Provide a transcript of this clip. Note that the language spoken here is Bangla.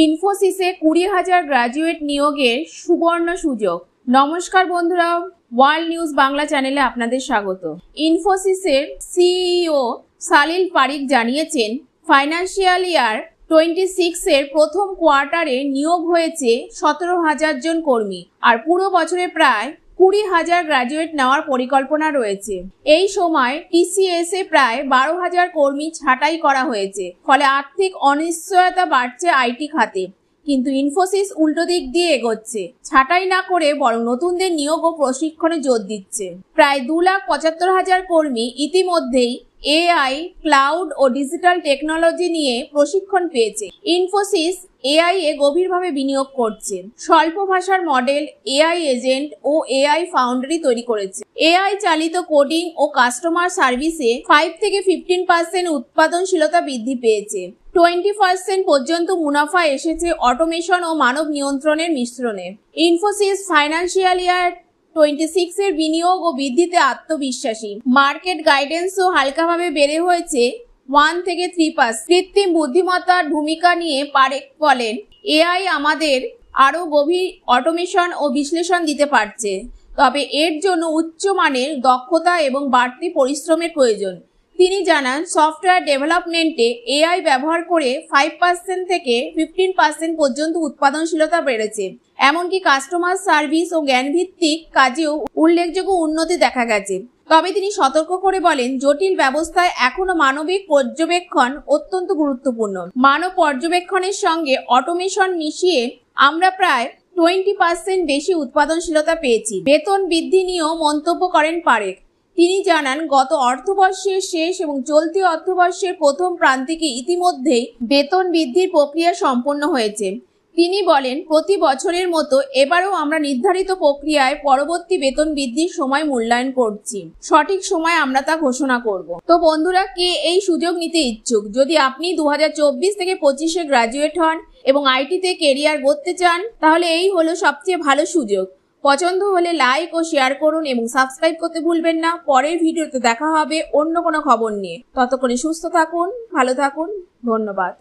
ইনফোসিসে কুড়ি হাজার গ্রাজুয়েট নিয়োগের সুবর্ণ সুযোগ। নমস্কার বন্ধুরা, ওয়ার্ল্ড নিউজ বাংলা চ্যানেলে আপনাদের স্বাগত। ইনফোসিসের সিইও সালিল পারিক জানিয়েছেন, ফাইন্যান্সিয়াল ইয়ার টোয়েন্টি সিক্সের প্রথম কোয়ার্টারে নিয়োগ হয়েছে সতেরো হাজার জন কর্মী, আর পুরো বছরে প্রায় কুড়ি হাজার গ্রাজুয়েট নেওয়ার পরিকল্পনা রয়েছে। এই সময় টিসিএস প্রায় বারো হাজার কর্মী ছাঁটাই করা হয়েছে, ফলে আর্থিক অনিশ্চয়তা বাড়ছে আইটি খাতে। কিন্তু ইনফোসিস উল্টো দিক দিয়ে এগোচ্ছে, ছাঁটাই না করে বরং নতুনদের নিয়োগ ও প্রশিক্ষণে জোর দিচ্ছে। প্রায় দু লাখ পঁচাত্তর হাজার কর্মী ইতিমধ্যেই এআই, ক্লাউড ও ডিজিটাল টেকনোলজি নিয়ে প্রশিক্ষণ পেয়েছে। ইনফোসিস এআই এ গভীরভাবে বিনিয়োগ করছে। স্বল্প ভাষার মডেল, এআই এজেন্ট ও এআই ফাউন্ডারি তৈরি করেছে। এআই চালিত কোডিং ও কাস্টমার সার্ভিসে ফাইভ থেকে ফিফটিন পার্সেন্ট উৎপাদনশীলতা বৃদ্ধি পেয়েছে। টোয়েন্টি পার্সেন্ট পর্যন্ত মুনাফা এসেছে অটোমেশন ও মানব নিয়ন্ত্রণের মিশ্রণে। Infosys financial year twenty six এর বিনিয়োগ ও বৃদ্ধিতে আত্মবিশ্বাসী। মার্কেট গাইডেন্সও হালকাভাবে বেড়ে হয়েছে ওয়ান থেকে থ্রি পাস। কৃত্রিম বুদ্ধিমত্তার ভূমিকা নিয়ে পারেক বলেন, এআই আমাদের আরও গভীর অটোমেশন ও বিশ্লেষণ দিতে পারছে। তবে এর জন্য উচ্চমানের দক্ষতা এবং বাড়তি পরিশ্রমের প্রয়োজন। তিনি জানান, সফটওয়্যার ডেভেলপমেন্টে এআই ব্যবহার করে ফাইভ পার্সেন্ট থেকে ফিফটিন পার্সেন্ট পর্যন্ত উৎপাদনশীলতা বেড়েছে। এমনকি কাস্টমার সার্ভিস ও জ্ঞানভিত্তিক কাজেও উল্লেখযোগ্য উন্নতি দেখা গেছে। তবে তিনি সতর্ক করে বলেন, জটিল ব্যবস্থায় এখনও মানবিক পর্যবেক্ষণ অত্যন্ত গুরুত্বপূর্ণ। মানব পর্যবেক্ষণের সঙ্গে অটোমেশন মিশিয়ে আমরা প্রায় টোয়েন্টি পার্সেন্ট বেশি উৎপাদনশীলতা পেয়েছি। বেতন বৃদ্ধি নিয়েও মন্তব্য করেন পারেক। তিনি জানান, গত অর্থবর্ষের শেষ এবং চলতি অর্থবর্ষের প্রথম প্রান্তিকে ইতিমধ্যেই বেতন বৃদ্ধির প্রক্রিয়া সম্পন্ন হয়েছে। তিনি বলেন, প্রতি বছরের মতো এবারও আমরা নির্ধারিত প্রক্রিয়ায় পরবর্তী বেতন বৃদ্ধির সময় মূল্যায়ন করছি। সঠিক সময় আমরা তা ঘোষণা করব। তো বন্ধুরা, কে এই সুযোগ নিতে ইচ্ছুক? যদি আপনি দু হাজার চব্বিশ থেকে পঁচিশে গ্রাজুয়েট হন এবং আইটিতে কেরিয়ার গড়তে চান, তাহলে এই হলো সবচেয়ে ভালো সুযোগ। পছন্দ হলে লাইক ও শেয়ার করুন এবং সাবস্ক্রাইব করতে ভুলবেন না। পরের ভিডিওতে দেখা হবে অন্য কোনো খবর নিয়ে। ততক্ষণে সুস্থ থাকুন, ভালো থাকুন, ধন্যবাদ।